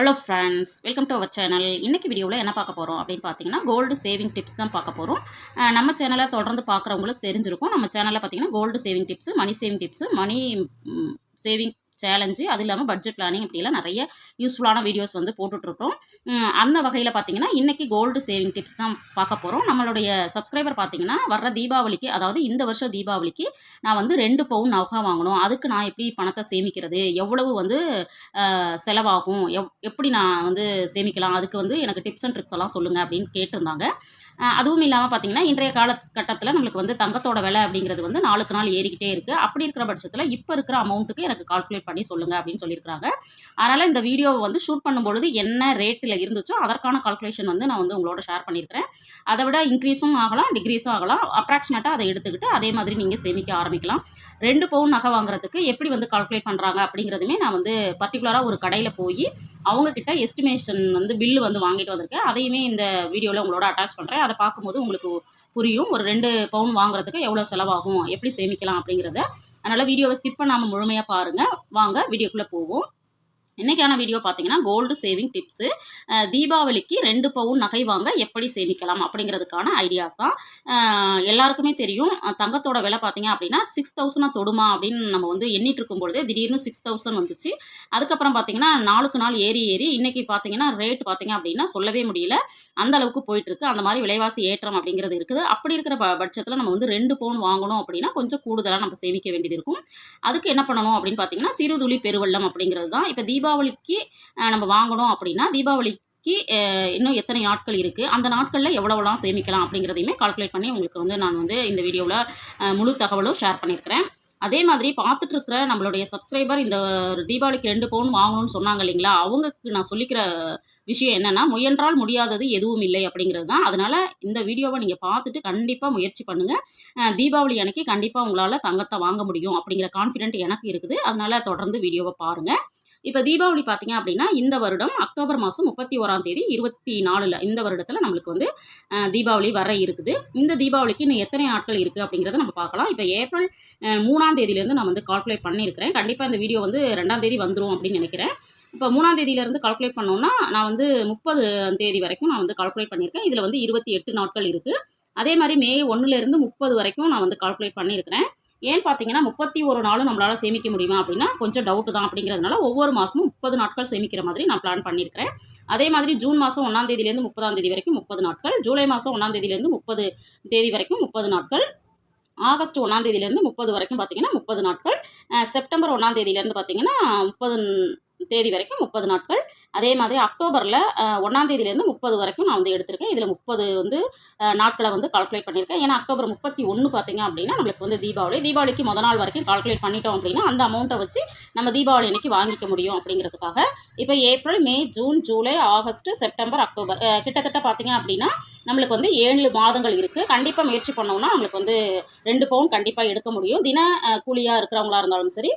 Hello friends welcome to our channel இன்றைக்கி வீடியோவில் என்ன பார்க்க போகிறோம் அப்படின்னு பார்த்தீங்கன்னா கோல்டு சேவிங் டிப்ஸ் தான் பார்க்க போகிறோம் நம்ம சேனலை தொடர்ந்து பார்க்குறவங்களுக்கு தெரிஞ்சிருக்கும். நம்ம சேனலில் பார்த்தீங்கன்னா gold saving tips money saving tips money saving challenge அது இல்லாமல் பட்ஜெட் பிளானிங் இப்படிலாம் நிறைய யூஸ்ஃபுல்லான வீடியோஸ் வந்து போட்டுட்ருக்கோம். அந்த வகையில் பார்த்தீங்கன்னா இன்றைக்கி கோல்டு சேவிங் டிப்ஸ் தான் பார்க்க போகிறோம் நம்மளுடைய சப்ஸ்கிரைபர் பார்த்தீங்கன்னா வர்ற தீபாவளிக்கு அதாவது இந்த வருஷம் தீபாவளிக்கு நான் வந்து ரெண்டு பவுன் நகை வாங்கணும். அதுக்கு நான் எப்படி பணத்தை சேமிக்கிறது? எவ்வளவு வந்து செலவாகும்? எவ் எப்படி நான் வந்து சேமிக்கலாம்? அதுக்கு வந்து எனக்கு டிப்ஸ் அண்ட் ட்ரிக்ஸ் எல்லாம் சொல்லுங்கள் அப்படின்னு கேட்டிருந்தாங்க. அதுவும் இல்லாமல் பார்த்தீங்கன்னா இன்றைய காலகட்டத்தில் நம்மளுக்கு வந்து தங்கத்தோட விலை அப்படிங்கிறது வந்து நாளுக்கு நாள் ஏறிக்கிட்டே இருக்குது அப்படி இருக்கிற பட்சத்தில் இப்போ இருக்கிற அமௌண்ட்டுக்கு எனக்கு கால்குலேட் பண்ணி சொல்லுங்கள் அப்படின்னு சொல்லியிருக்காங்க அதனால் இந்த வீடியோவை வந்து ஷூட் பண்ணும்பொழுது என்ன ரேட்டில் இருந்துச்சோ அதற்கான கால்குலேஷன் வந்து நான் வந்து உங்களோட ஷேர் பண்ணியிருக்கிறேன். அதை விட இன்க்ரீஸும் ஆகலாம் டிக்ரீஸும் ஆகலாம். அப்ராக்சிமேட்டாக அதை எடுத்துக்கிட்டு அதே மாதிரி நீங்கள் சேமிக்க ஆரம்பிக்கலாம். ரெண்டு பவுன் நகை வாங்குறதுக்கு எப்படி வந்து கால்குலேட் பண்ணுறாங்க அப்படிங்கிறதுமே நான் வந்து பர்டிகுலராக ஒரு கடையில் போய் அவங்கக்கிட்ட எஸ்டிமேஷன் வந்து பில்லு வந்து வாங்கிட்டு வந்திருக்கேன். அதையுமே இந்த வீடியோவில் உங்களோட அட்டாச் பண்ணுறேன் அதை பார்க்கும்போது உங்களுக்கு புரியும். ஒரு ரெண்டு பவுன் வாங்குறதுக்கு எவ்வளோ செலவாகும்? எப்படி சேமிக்கலாம் அப்படிங்கிறத. அதனால் வீடியோவை ஸ்கிப் பண்ணாமல் முழுமையாக பாருங்கள் வாங்க வீடியோக்குள்ளே போவோம். இன்றைக்கான வீடியோ பார்த்தீங்கன்னா கோல்டு சேவிங் டிப்ஸு தீபாவளிக்கு ரெண்டு பவுன் நகை வாங்க எப்படி சேமிக்கலாம் அப்படிங்கிறதுக்கான ஐடியாஸ் தான். எல்லாருக்குமே தெரியும். தங்கத்தோட விலை பார்த்தீங்க அப்படின்னா சிக்ஸ் தௌசண்டாக தொடுமா அப்படின்னு நம்ம வந்து எண்ணிட்டு இருக்கும் திடீர்னு சிக்ஸ் தௌசண்ட் வந்துச்சு. அதுக்கப்புறம் பார்த்தீங்கன்னா நாளுக்கு நாள் ஏறி ஏறி இன்றைக்கி பார்த்தீங்கன்னா ரேட் பார்த்தீங்க அப்படின்னா சொல்லவே முடியல. அந்த அளவுக்கு அந்த மாதிரி விலைவாசி ஏற்றம் அப்படிங்கிறது இருக்குது. அப்படி இருக்கிற ப பட்சத்தில் நம்ம வந்து ரெண்டு பவுன் வாங்கணும் அப்படின்னா கொஞ்சம் கூடுதலாக நம்ம சேமிக்க வேண்டியது இருக்கும். அதுக்கு என்ன பண்ணணும் அப்படின்னு பார்த்தீங்கன்னா சிறுதுளி பெருவெள்ளம் அப்படிங்கிறது தான். இப்போ தீபா தீபாவளிக்கு நம்ம வாங்கணும் அப்படின்னா தீபாவளிக்கு இன்னும் எத்தனை நாட்கள் இருக்குது அந்த நாட்களில் எவ்வளோலாம் சேமிக்கலாம் அப்படிங்கிறதையுமே கால்குலேட் பண்ணி உங்களுக்கு வந்து நான் வந்து இந்த வீடியோவில் முழு தகவலும் ஷேர் பண்ணியிருக்கிறேன். அதே மாதிரி பார்த்துட்டு இருக்கிற நம்மளுடைய சப்ஸ்கிரைபர் இந்த தீபாவளிக்கு ரெண்டு பவுன் வாங்கணும்னு சொன்னாங்க இல்லைங்களா? அவங்களுக்கு நான் சொல்லிக்கிற விஷயம் என்னென்னா முயன்றால் முடியாதது எதுவும் இல்லை அப்படிங்கிறது தான். அதனால் இந்த வீடியோவை நீங்கள் பார்த்துட்டு கண்டிப்பாக முயற்சி பண்ணுங்கள் தீபாவளி அன்னைக்கு கண்டிப்பாக உங்களால் தங்கத்தை வாங்க முடியும் அப்படிங்கிற கான்ஃபிடென்ட் எனக்கு இருக்குது. அதனால் தொடர்ந்து வீடியோவை பாருங்கள் இப்போ தீபாவளி பார்த்தீங்க அப்படின்னா இந்த வருடம் அக்டோபர் மாதம் முப்பத்தி ஓராம் தேதி இருபத்தி நாலில் இந்த வருடத்தில் நம்மளுக்கு வந்து தீபாவளி வர இருக்குது. இந்த தீபாவளிக்கு இன்னும் எத்தனை நாட்கள் இருக்குது அப்படிங்கிறத நம்ம பார்க்கலாம். இப்போ ஏப்ரல் மூணாம் தேதியிலேருந்து நான் வந்து கால்குலேட் பண்ணியிருக்கிறேன். கண்டிப்பாக இந்த வீடியோ வந்து ரெண்டாம் தேதி வந்துடும் அப்படின்னு நினைக்கிறேன். இப்போ மூணாம் தேதியிலேருந்து கால்குலேட் பண்ணோன்னா நான் வந்து முப்பது தேதி வரைக்கும் நான் வந்து கால்குலேட் பண்ணியிருக்கேன். இதில் வந்து இருபத்தி எட்டு நாட்கள் இருக்குது அதே மாதிரி மே ஒன்றுலேருந்து முப்பது வரைக்கும் நான் வந்து கால்குலேட் பண்ணியிருக்கிறேன். ஏன்னு பார்த்தீங்கன்னா முப்பத்தி ஒரு நாளும் நம்மளால் சேமிக்க முடியுமா அப்படின்னா கொஞ்சம் டவுட்டு தான் அப்படிங்கிறதுனால ஒவ்வொரு மாதமும் முப்பது நாட்கள் சேமிக்கிற மாதிரி நான் பிளான் பண்ணியிருக்கிறேன். அதே மாதிரி ஜூன் மாதம் ஒன்றாம் தேதியிலேருந்து முப்பதாம் தேதி வரைக்கும் முப்பது நாட்கள் ஜூலை மாதம் ஒன்றாம் தேதியிலேருந்து முப்பது தேதி வரைக்கும் முப்பது நாட்கள் ஆகஸ்ட் ஒன்றாம் தேதியிலேருந்து முப்பது வரைக்கும் பார்த்தீங்கன்னா முப்பது நாட்கள் செப்டம்பர் ஒன்றாம் தேதியிலேருந்து பார்த்தீங்கன்னா முப்பது தேதி வரைக்கும் முப்பது நாட்கள். அதே மாதிரி அக்டோபரில் ஒன்றாம் தேதியிலேருந்து முப்பது வரைக்கும் நான் வந்து எடுத்திருக்கேன். இதில் முப்பது வந்து நாட்களை வந்து கால்குலேட் பண்ணியிருக்கேன். ஏன்னா அக்டோபர் முப்பத்தி ஒன்று பார்த்தீங்க அப்படின்னா நம்மளுக்கு வந்து தீபாவளி தீபாவளிக்கு முத நாள் வரைக்கும் கால்குலேட் பண்ணிட்டோம் அப்படின்னா அந்த அமௌண்ட்டை வச்சு நம்ம தீபாவளி அன்னைக்கு வாங்கிக்க முடியும் அப்படிங்கிறதுக்காக. இப்போ April May June July August September October கிட்டத்தட்ட பார்த்தீங்க அப்படின்னா நம்மளுக்கு வந்து ஏழு மாதங்கள் இருக்குது கண்டிப்பாக முயற்சி பண்ணோம்னா நம்மளுக்கு வந்து ரெண்டு பவுன் கண்டிப்பாக எடுக்க முடியும். தின கூலியாக இருக்கிறவங்களா இருந்தாலும் சரி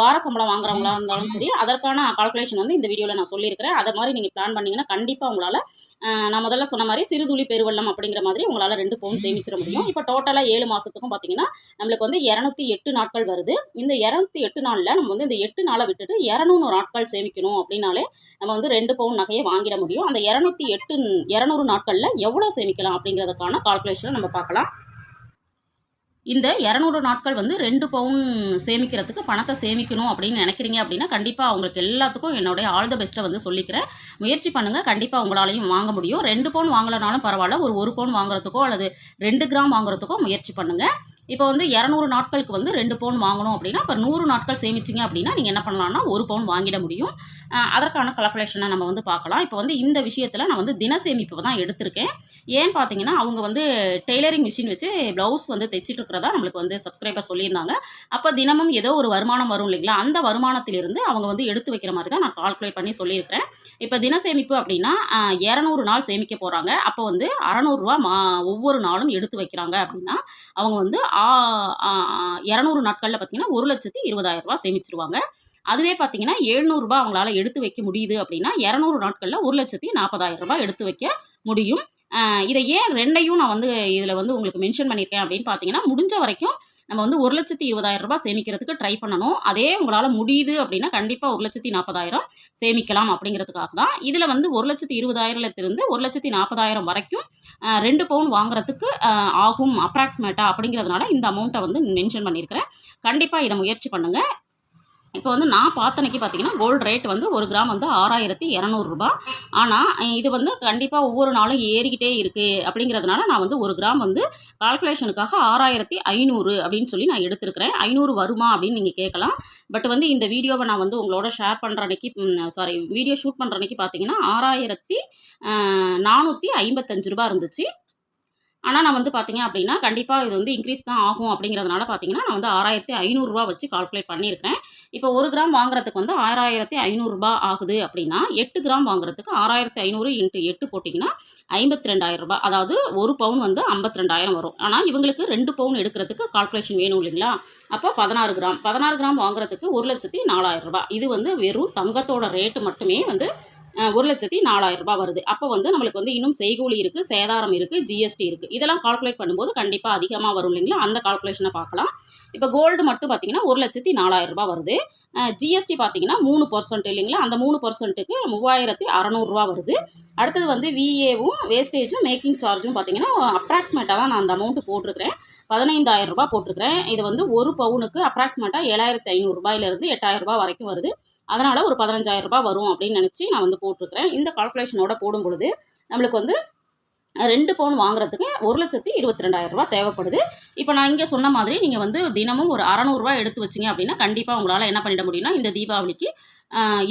வார சம்பளம் வாங்குறவங்களா இருந்தாலும் சரி அதற்கான கால்குலேஷன் வந்து இந்த வீடியோவில் நான் சொல்லியிருக்கிறேன். அதை மாதிரி நீங்கள் பிளான் பண்ணிங்கன்னா கண்டிப்பாக உங்களால் நான் முதல்ல சொன்ன மாதிரி சிறுதுளி பெருவெள்ளம் அப்படிங்கிற மாதிரி உங்களால் ரெண்டு பவுன் சேமிச்சிட முடியும். இப்போ டோட்டலாக ஏழு மாதத்துக்கும் பார்த்தீங்கன்னா நம்மளுக்கு வந்து இரநூத்தி எட்டு நாட்கள் வருது. இந்த இரநூத்தி எட்டு நாளில் நம்ம வந்து இந்த எட்டு நாளை விட்டுட்டு இரநூறு நாட்கள் சேமிக்கணும் அப்படின்னாலே நம்ம வந்து ரெண்டு பவுன் நகையை வாங்கிட முடியும். அந்த இரநூத்தி எட்டு இரநூறு நாட்களில் எவ்வளோ சேமிக்கலாம் அப்படிங்கிறதுக்கான கால்குலேஷனை நம்ம பார்க்கலாம். இந்த இரநூறு நாட்கள் வந்து ரெண்டு பவுன் சேமிக்கிறதுக்கு பணத்தை சேமிக்கணும் அப்படின்னு நினைக்கிறீங்க அப்படின்னா கண்டிப்பாக அவங்களுக்கு எல்லாத்துக்கும் என்னுடைய ஆல் த பெஸ்ட்டை வந்து சொல்லிக்கிறேன். முயற்சி பண்ணுங்கள் கண்டிப்பாக உங்களாலையும் வாங்க முடியும். ரெண்டு பவுன் வாங்கலைனாலும் பரவாயில்ல. ஒரு ஒரு பவுன் வாங்குறதுக்கோ அல்லது ரெண்டு கிராம் வாங்குறதுக்கோ முயற்சி பண்ணுங்கள் இப்போ வந்து இரநூறு நாட்களுக்கு வந்து ரெண்டு பவுன் வாங்கணும் அப்படின்னா இப்போ நூறு நாட்கள் சேமிச்சிங்க அப்படின்னா நீங்கள் என்ன பண்ணலாம்னா ஒரு பவுன் வாங்கிட முடியும். அதற்கான கலக்குலேஷனை நம்ம வந்து பார்க்கலாம். இப்போ வந்து இந்த விஷயத்தில் நான் வந்து தின சேமிப்பு தான் எடுத்திருக்கேன். ஏன்னு பார்த்தீங்கன்னா அவங்க வந்து டெய்லரிங் மிஷின் வச்சு ப்ளவுஸ் வந்து தைச்சிட்டு இருக்கிறதா நம்மளுக்கு வந்து சப்ஸ்கிரைபர் சொல்லியிருந்தாங்க. அப்போ தினமும் ஏதோ ஒரு வருமானம் வரும் இல்லைங்களா? அந்த வருமானத்திலிருந்து அவங்க வந்து எடுத்து வைக்கிற மாதிரி தான் நான் கால்குலேட் பண்ணி சொல்லியிருக்கிறேன். இப்போ தின சேமிப்பு அப்படின்னா இரநூறு நாள் சேமிக்க போகிறாங்க அப்போ வந்து அறநூறுரூவா மா ஒவ்வொரு நாளும் எடுத்து வைக்கிறாங்க அப்படின்னா அவங்க வந்து இரநூறு நாட்களில் பார்த்தீங்கன்னா ஒரு லட்சத்தி இருபதாயிரம் ரூபா சேமிச்சிருவாங்க. அதுவே பார்த்தீங்கன்னா எழுநூறுபா அவங்களால எடுத்து வைக்க முடியுது அப்படின்னா இரநூறு நாட்களில் ஒரு லட்சத்தி நாற்பதாயிரம் ரூபாய் எடுத்து வைக்க முடியும். இதை ஏன் ரெண்டையும் நான் வந்து இதில் வந்து உங்களுக்கு மென்ஷன் பண்ணியிருக்கேன் அப்படின்னு பார்த்தீங்கன்னா முடிஞ்ச வரைக்கும் நம்ம வந்து ஒரு லட்சத்தி இருபதாயிரம் ரூபாய் சேமிக்கிறதுக்கு ட்ரை பண்ணணும். அதே உங்களால் முடியுது அப்படின்னா கண்டிப்பாக ஒரு லட்சத்தி நாற்பதாயிரம் சேமிக்கலாம் அப்படிங்கிறதுக்காக தான். இதில் வந்து ஒரு லட்சத்தி இருபதாயிரத்துலேருந்து ஒரு லட்சத்தி நாற்பதாயிரம் வரைக்கும் ரெண்டு பவுன் வாங்குறதுக்கு ஆகும் அப்ராக்சிமேட்டாக அப்படிங்கிறதுனால இந்த அமௌண்ட்டை வந்து மென்ஷன் பண்ணியிருக்கிறேன். கண்டிப்பாக இதை முயற்சி பண்ணுங்கள் இப்போ வந்து நான் பார்த்தனைக்கு பார்த்தீங்கன்னா கோல்டு ரேட் வந்து ஒரு கிராம் வந்து ஆறாயிரத்தி இரநூறுபா ஆனால் இது வந்து கண்டிப்பாக ஒவ்வொரு நாளும் ஏறிக்கிட்டே இருக்குது அப்படிங்கிறதுனால நான் வந்து ஒரு கிராம் வந்து கால்குலேஷனுக்காக ஆறாயிரத்தி ஐநூறு அப்படின்னு சொல்லி நான் எடுத்திருக்கிறேன். ஐநூறு வருமா அப்படின்னு நீங்கள் கேட்கலாம். பட் வந்து இந்த வீடியோவை நான் வந்து உங்களோட ஷேர் பண்ணுற அன்னைக்கு சாரி வீடியோ ஷூட் பண்ணுற அன்னைக்கு பார்த்தீங்கன்னா ஆறாயிரத்தி நானூற்றி ஐம்பத்தஞ்சு ரூபா இருந்துச்சு. ஆனால் நான் வந்து பார்த்தீங்க அப்படின்னா கண்டிப்பாக இது வந்து இன்க்ரீஸ் தான் ஆகும் அப்படிங்கிறதுனால பார்த்தீங்கன்னா நான் வந்து ஆறாயிரத்தி ஐநூறுரூவா வச்சு கால்குலேட் பண்ணியிருக்கேன். இப்போ ஒரு கிராம் வாங்குறதுக்கு வந்து ஆறாயிரத்தி ஐநூறுரூபா ஆகுது அப்படின்னா எட்டு கிராம் வாங்குறதுக்கு ஆறாயிரத்தி ஐநூறு இன்ட்டு எட்டு போட்டிங்கன்னா ஐம்பத்தி ரெண்டாயிரம் ரூபாய் அதாவது ஒரு பவுன் வந்து ஐம்பத்தி ரெண்டாயிரம் வரும். ஆனால் இவங்களுக்கு ரெண்டு பவுன் எடுக்கிறதுக்கு கால்குலேஷன் வேணும் இல்லைங்களா? அப்போ பதினாறு கிராம். பதினாறு கிராம் வாங்குறதுக்கு ஒரு லட்சத்தி நாலாயிரம் ரூபாய் இது வந்து வெறும் தங்கத்தோட ரேட்டு மட்டுமே வந்து ஒரு லட்சத்தி நாலாயிரம் ரூபாய் வருது. அப்போ வந்து நம்மளுக்கு வந்து இன்னும் செய்கூலி இருக்குது சேதாரம் இருக்குது ஜிஎஸ்டி இருக்குது இதெல்லாம் கால்குலேட் பண்ணும்போது கண்டிப்பாக அதிகமாக வரும் இல்லைங்களா? அந்த கால்குலேஷனை பார்க்கலாம். இப்போ கோல்டு மட்டும் பார்த்தீங்கன்னா ஒரு லட்சத்தி நாலாயிரம் ரூபாய் வருது. ஜிஎஸ்டி பார்த்தீங்கன்னா மூணு பர்சன்ட் இல்லைங்களா? அந்த மூணு பர்சன்ட்டுக்கு மூவாயிரத்தி அறநூறுரூவா வருது. அடுத்தது வந்து விஏவும் வேஸ்டேஜும் மேக்கிங் சார்ஜும் பார்த்தீங்கன்னா அப்ராக்சிமேட்டாக தான் நான் அந்த அமௌண்ட்டு போட்டிருக்கிறேன். பதினைந்தாயிரம் ரூபாய் போட்டிருக்கிறேன். இது வந்து ஒரு பவுனுக்கு அப்ராக்சிமேட்டாக ஏழாயிரத்தி ஐநூறுரூபாயிலிருந்து எட்டாயிரம் ரூபாய் வரைக்கும் வருது. அதனால் ஒரு பதினஞ்சாயிரம் ரூபாய் வரும் அப்படின்னு நினச்சி நான் வந்து போட்டிருக்கிறேன். இந்த கால்குலேஷனோட போடும் பொழுது நம்மளுக்கு வந்து ரெண்டு பவுன் வாங்குறதுக்கு ஒரு லட்சத்தி இருபத்தி ரெண்டாயிரம் ரூபா தேவைப்படுது. இப்போ நான் இங்கே சொன்ன மாதிரி நீங்கள் வந்து தினமும் ஒரு அறநூறுரூவா எடுத்து வச்சிங்க அப்படின்னா கண்டிப்பாக உங்களால் என்ன பண்ணிட முடியும்னா இந்த தீபாவளிக்கு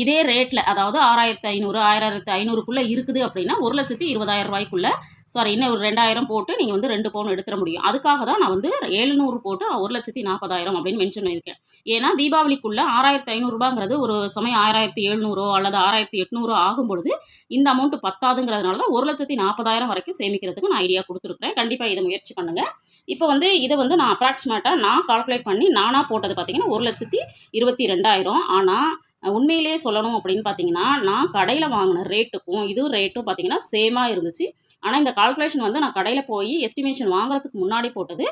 இதே ரேட்டில் அதாவது ஆறாயிரத்து ஐநூறு ஆயிரத்து ஐநூறுக்குள்ளே இருக்குது அப்படின்னா ஒரு லட்சத்தி இருபதாயிரம் ரூபாய்க்குள்ளே சாரி இன்னும் ஒரு ரெண்டாயிரம் போட்டு நீங்கள் வந்து ரெண்டு பவுன் எடுத்துட முடியும். அதுக்காக தான் நான் வந்து எழுநூறு போட்டு ஒரு லட்சத்தி நாற்பதாயிரம் அப்படின்னு மென்ஷன் பண்ணியிருக்கேன். ஏன்னா தீபாவளிக்குள்ளே ஆறாயிரத்தி ஐநூறுரூபாங்கிறது ஒரு சமயம் ஆறாயிரத்தி எழுநூறோ அல்லது ஆறாயிரத்தி எட்நூறோ ஆகும் பொழுது இந்த அமௌண்ட் பத்தாதுங்கிறதுனால தான் ஒரு லட்சத்தி நாற்பதாயிரம் வரைக்கும் சேமிக்கிறதுக்கு நான் ஐடியா கொடுத்துருக்குறேன். கண்டிப்பாக இதை முயற்சி பண்ணுங்கள் இப்போ வந்து இதை வந்து நான் அப்ராக்சிமேட்டாக நான் கால்குலேட் பண்ணி நானாக போட்டது பார்த்தீங்கன்னா ஒரு லட்சத்தி இருபத்தி ரெண்டாயிரம் ஆனால் உண்மையிலேயே சொல்லணும் அப்படின்னு பார்த்தீங்கன்னா நான் கடையில் வாங்கின ரேட்டுக்கும் இதுவும் ரேட்டும் பார்த்தீங்கன்னா சேமாக இருந்துச்சு. ஆனால் இந்த கால்குலேஷன் வந்து நான் கடையில் போய் எஸ்டிமேஷன் வாங்குறதுக்கு முன்னாடி போட்டது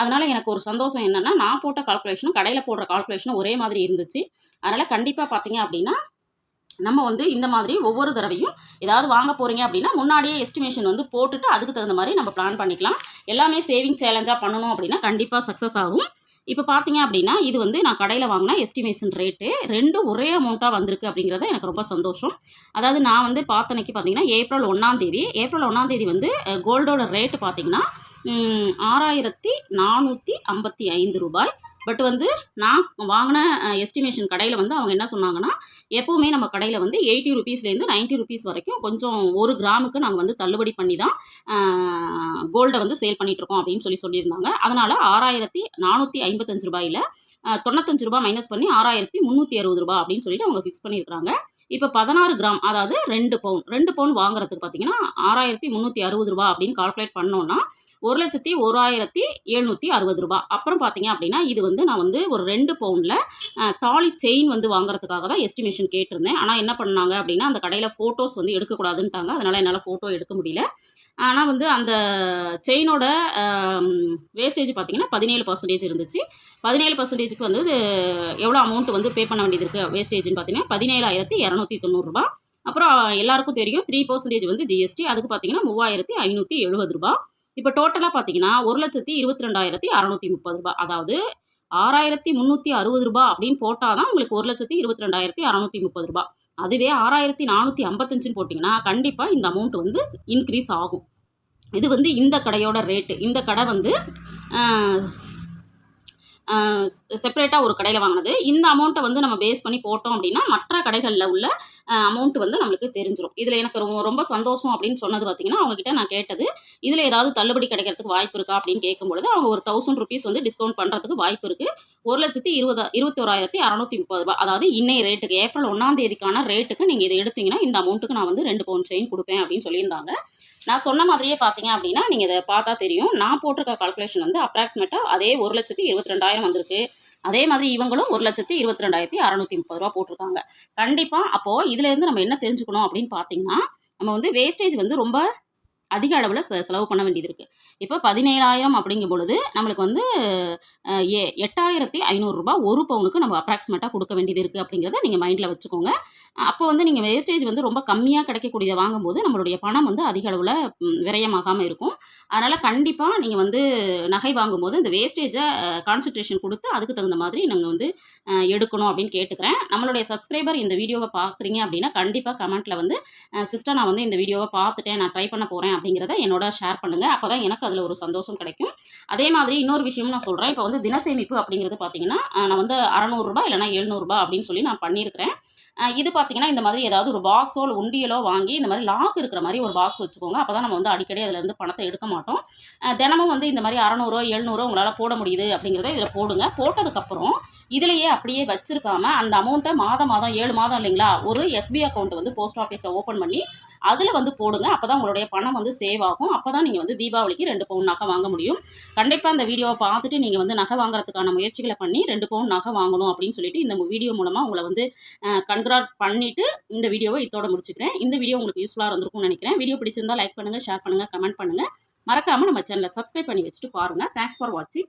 அதனால் எனக்கு ஒரு சந்தோஷம் என்னென்னா நான் போட்ட கால்குலேஷனும் கடையில் போடுற கால்குலேஷனும் ஒரே மாதிரி இருந்துச்சு. அதனால் கண்டிப்பாக பார்த்தீங்க அப்படின்னா நம்ம வந்து இந்த மாதிரி ஒவ்வொரு தடவையும் ஏதாவது வாங்க போகிறீங்க அப்படின்னா முன்னாடியே எஸ்டிமேஷன் வந்து போட்டுட்டு அதுக்கு தகுந்த மாதிரி நம்ம பிளான் பண்ணிக்கலாம். எல்லாமே சேவிங் சேலஞ்சாக பண்ணணும் அப்படின்னா கண்டிப்பாக சக்ஸஸ் ஆகும். இப்போ பார்த்தீங்க அப்படின்னா இது வந்து நான் கடையில் வாங்கின எஸ்டிமேஷன் ரேட்டு ரெண்டும் ஒரே அமௌண்ட்டாக வந்திருக்கு அப்படிங்கிறது எனக்கு ரொம்ப சந்தோஷம். அதாவது நான் வந்து பார்த்தனைக்கு பார்த்தீங்கன்னா ஏப்ரல் ஒன்றாந்தேதி ஏப்ரல் ஒன்றாந்தேதி வந்து கோல்டோட ரேட்டு பார்த்தீங்கன்னா ஆறாயிரத்தி நானூற்றி ஐம்பத்தி ஐந்து ரூபாய். பட் வந்து நான் வாங்கின எஸ்டிமேஷன் கடையில் வந்து அவங்க என்ன சொன்னாங்கன்னா எப்போவுமே நம்ம கடையில் வந்து எயிட்டி ருபீஸ்லேருந்து 90 ருபீஸ் வரைக்கும் கொஞ்சம் ஒரு கிராமுக்கு நாங்கள் வந்து தள்ளுபடி பண்ணி தான் கோல்டை வந்து சேல் பண்ணிகிட்ருக்கோம் அப்படின்னு சொல்லி சொல்லியிருந்தாங்க. அதனால் ஆறாயிரத்தி நானூற்றி ஐம்பத்தஞ்சு ரூபாயில் தொண்ணூத்தஞ்சு ரூபாய் மைனஸ் பண்ணி ஆறாயிரத்தி முந்நூற்றி அறுபது ரூபா அப்படின்னு சொல்லிட்டு அவங்க ஃபிக்ஸ் பண்ணியிருக்காங்க இப்போ பதினாறு கிராம் அதாவது ரெண்டு பவுன் ரெண்டு பவுன் வாங்குறதுக்கு பார்த்தீங்கன்னா ஆறாயிரத்தி முந்நூற்றி அறுபது ரூபா அப்படின்னு கால்குலேட் பண்ணோன்னா ஒரு லட்சத்தி ஓராயிரத்தி எழுநூற்றி அறுபது ரூபாய் அப்புறம் பார்த்தீங்க அப்படின்னா இது வந்து நான் வந்து ஒரு ரெண்டு பவுனில் தாலி செயின் வந்து வாங்குறதுக்காக தான் எஸ்டிமேஷன் கேட்டிருந்தேன். ஆனால் என்ன பண்ணாங்க அப்படின்னா அந்த கடையில் ஃபோட்டோஸ் வந்து எடுக்கக்கூடாதுன்ட்டாங்க. அதனால் என்னால் ஃபோட்டோ எடுக்க முடியல. ஆனால் வந்து அந்த செயினோட வேஸ்டேஜ் பார்த்தீங்கன்னா பதினேழு பர்சன்டேஜ் இருந்துச்சு. பதினேழு பர்சன்டேஜுக்கு வந்து எவ்வளோ அமௌண்ட் வந்து பே பண்ண வேண்டியது இருக்குது வேஸ்டேஜ்னு பார்த்தீங்கன்னா பதினேழாயிரத்தி இரநூத்தி தொண்ணூறுரூபா அப்புறம் எல்லாருக்கும் தெரியும் த்ரீ பர்சன்டேஜ் வந்து ஜிஎஸ்டி அதுக்கு பார்த்தீங்கன்னா மூவாயிரத்தி ஐநூற்றி எழுபது ரூபா. இப்போ டோட்டலாக பார்த்தீங்கன்னா ஒரு லட்சத்தி இருபத்தி ரெண்டாயிரத்தி அறநூற்றி முப்பது ரூபாய் அதாவது ஆறாயிரத்தி முந்நூற்றி அறுபது ரூபா அப்படின்னு போட்டால் தான் உங்களுக்கு ஒரு லட்சத்தி இருபத்தி ரெண்டாயிரத்தி அறநூற்றி முப்பது ரூபா. அதுவே ஆறாயிரத்தி நானூற்றி ஐம்பத்தஞ்சுன்னு போட்டிங்கன்னா கண்டிப்பாக இந்த அமௌண்ட் வந்து இன்க்ரீஸ் ஆகும். இது வந்து இந்த கடையோட ரேட்டு இந்த கடை வந்து செப்பரேட்டாக ஒரு கடையில் வாங்கினது. இந்த அமௌண்ட்டை வந்து நம்ம பேஸ் பண்ணி போட்டோம் அப்படின்னா மற்ற கடைகளில் உள்ள அமௌண்ட் வந்து நம்மளுக்கு தெரிஞ்சிடும் இதில் எனக்கு ரொம்ப ரொம்ப சந்தோஷம் அப்படின்னு சொன்னது பார்த்தீங்கன்னா அவங்ககிட்ட நான் கேட்டது இதில் ஏதாவது தள்ளுபடி கிடைக்கிறதுக்கு வாய்ப்பு இருக்கா அப்படின்னு கேட்கும்பொழுது அவங்க ஒரு தௌசண்ட் ருபீஸ் வந்து டிஸ்கவுண்ட் பண்ணுறதுக்கு வாய்ப்பு இருக்குது ஒரு லட்சத்தி இருபது இருபத்தோராயிரத்தி அறநூற்றி முப்பது ரூபா. அதாவது இன்னைய ரேட்டுக்கு ஏப்ரல் ஒன்றாம் தேதிக்கான ரேட்டுக்கு நீங்கள் இதை எடுத்தீங்கன்னா இந்த அமௌண்ட்டுக்கு நான் வந்து ரெண்டு பவுன் செயின் கொடுப்பேன் அப்படின்னு சொல்லியிருந்தாங்க. நான் சொன்ன மாதிரியே பார்த்தீங்க அப்படின்னா நீங்கள் இதை பார்த்தா தெரியும். நான் போட்டிருக்க கால்குலேஷன் வந்து அப்ராக்சிமேட்டாக அதே ஒரு லட்சத்தி இருபத்தி ரெண்டாயிரம் வந்திருக்கு. அதே மாதிரி இவங்களும் ஒரு லட்சத்தி இருபத்தி ரெண்டாயிரத்தி அறநூற்றி முப்பது ரூபா போட்டிருக்காங்க. கண்டிப்பாக அப்போது இதுலேருந்து நம்ம என்ன தெரிஞ்சுக்கணும் அப்படின்னு பார்த்தீங்கன்னா நம்ம வந்து வேஸ்டேஜ் வந்து ரொம்ப அதிக அளவில் செலவு பண்ண வேண்டியது இருக்குது இப்போ பதினேழாயிரம் அப்படிங்கும் பொழுது நம்மளுக்கு வந்து ஏ எ எட்டாயிரத்தி ஐநூறுரூபா ஒரு பவுனுக்கு நம்ம அப்ராக்சிமேட்டாக கொடுக்க வேண்டியது இருக்குது அப்படிங்கிறத நீங்கள் மைண்டில் வச்சுக்கோங்க. அப்போ வந்து நீங்கள் வேஸ்டேஜ் வந்து ரொம்ப கம்மியாக கிடைக்கக்கூடியதை வாங்கும்போது நம்மளுடைய பணம் வந்து அதிக அளவில் விரயமாகாமல் இருக்கும். அதனால் கண்டிப்பாக நீங்கள் வந்து நகை வாங்கும்போது இந்த வேஸ்டேஜை கான்சன்ட்ரேஷன் கொடுத்து அதுக்கு தகுந்த மாதிரி நாங்கள் வந்து எடுக்கணும் அப்படின்னு கேட்டுக்கிறேன். நம்மளுடைய சப்ஸ்கிரைபர் இந்த வீடியோவை பார்க்குறீங்க அப்படின்னா கண்டிப்பாக கமெண்ட்டில் வந்து சிஸ்டர் நான் வந்து இந்த வீடியோவை பார்த்துட்டேன் நான் ட்ரை பண்ண போகிறேன் அப்படிங்கிறத என்னோட ஷேர் பண்ணுங்கள் அப்போ தான் எனக்கு அதில் ஒரு சந்தோஷம் கிடைக்கும். அதே மாதிரி இன்னொரு விஷயமும் நான் சொல்கிறேன் இப்போ வந்து தினசேமிப்பு அப்படிங்கிறது பார்த்தீங்கன்னா நான் வந்து அறநூறுரூபா இல்லைனா எழுநூறுபா அப்படின்னு சொல்லி நான் பண்ணியிருக்கிறேன். இது பார்த்தீங்கன்னா இந்த மாதிரி ஏதாவது ஒரு பாக்ஸோ இல்லை உண்டியலோ வாங்கி இந்த மாதிரி லாக் இருக்கிற மாதிரி ஒரு பாக்ஸ் வச்சுக்கோங்க. அப்போ தான் நம்ம வந்து அடிக்கடி அதிலேருந்து பணத்தை எடுக்க மாட்டோம். தினமும் வந்து இந்த மாதிரி அறநூறோ எழுநூறோ உங்களால் போட முடியுது அப்படிங்கிறத இதில் போடுங்க. போட்டதுக்கப்புறம் இதுலேயே அப்படியே வச்சிருக்காம அந்த அமௌண்ட்டை மாதம் மாதம் ஏழு மாதம் இல்லைங்களா? ஒரு எஸ்பி அக்கௌண்ட் வந்து போஸ்ட் ஆஃபீஸில் ஓப்பன் பண்ணி அதில் வந்து போடுங்க. அப்போ தான் உங்களுடைய பணம் வந்து சேவ் ஆகும். அப்போ தான் நீங்கள் வந்து தீபாவளிக்கு ரெண்டு பவுன் நகை வாங்க முடியும். கண்டிப்பாக அந்த வீடியோவை பார்த்துட்டு நீங்கள் வந்து நகை வாங்குறதுக்கான முயற்சிகளை பண்ணி ரெண்டு பவுன் நகை வாங்கணும் அப்படின்னு சொல்லிட்டு இந்த வீடியோ மூலமாக உங்களை வந்து கன்க்ராட் பண்ணிவிட்டு இந்த வீடியோவை இதோட முடிச்சுக்கிறேன். இந்த வீடியோ உங்களுக்கு யூஸ்ஃபுல்லாக இருந்திருக்கும்னு நினைக்கிறேன். வீடியோ பிடிச்சிருந்தால் லைக் பண்ணுங்கள் ஷேர் பண்ணுங்கள் கமெண்ட் பண்ணுங்கள் மறக்காமல் நம்ம சேனலை சப்ஸ்கிரைப் பண்ணி வச்சுட்டு பாருங்கள் தேங்க்ஸ் ஃபார் வாட்சிங்